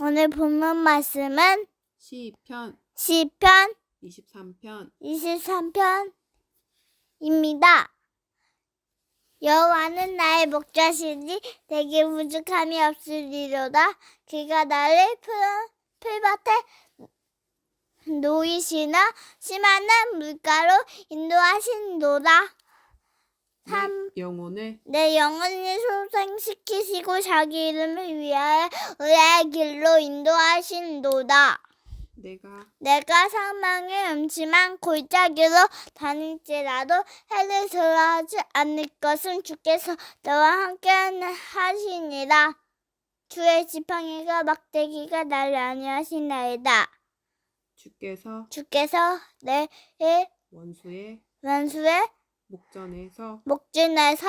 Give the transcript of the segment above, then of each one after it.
오늘 본문 말씀은 시편 시편 23편 23편입니다. 여호와는 나의 목자시니 내게 부족함이 없으리로다. 그가 나를 풀, 풀밭에 놓이시나 심하는 물가로 인도하신도다. 삼- 내 영혼을 내 영혼을 소생시키시고 자기 이름을 위하여 의의 길로 인도하신도다. 내가 내가 사망의 음침한 골짜기로 다닐지라도 해를 들어하지 않을 것은 주께서 너와 함께 하시니라. 주의 지팡이가 막대기가 나를 안위하시나이다. 주께서 주께서 내 원수의 원수의 목전에서 목전에서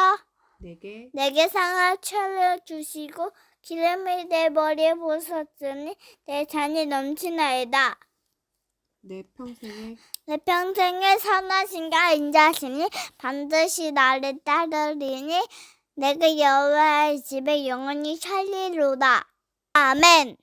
내게 내게 상을 차려 주시고 기름을 내 머리에 부으셨으니 내 잔이 넘치나이다. 내 평생에 내 평생에 선하신가 인자시니 반드시 나를 따르리니 내가 여호와의 집에 영원히 살리로다. 아멘.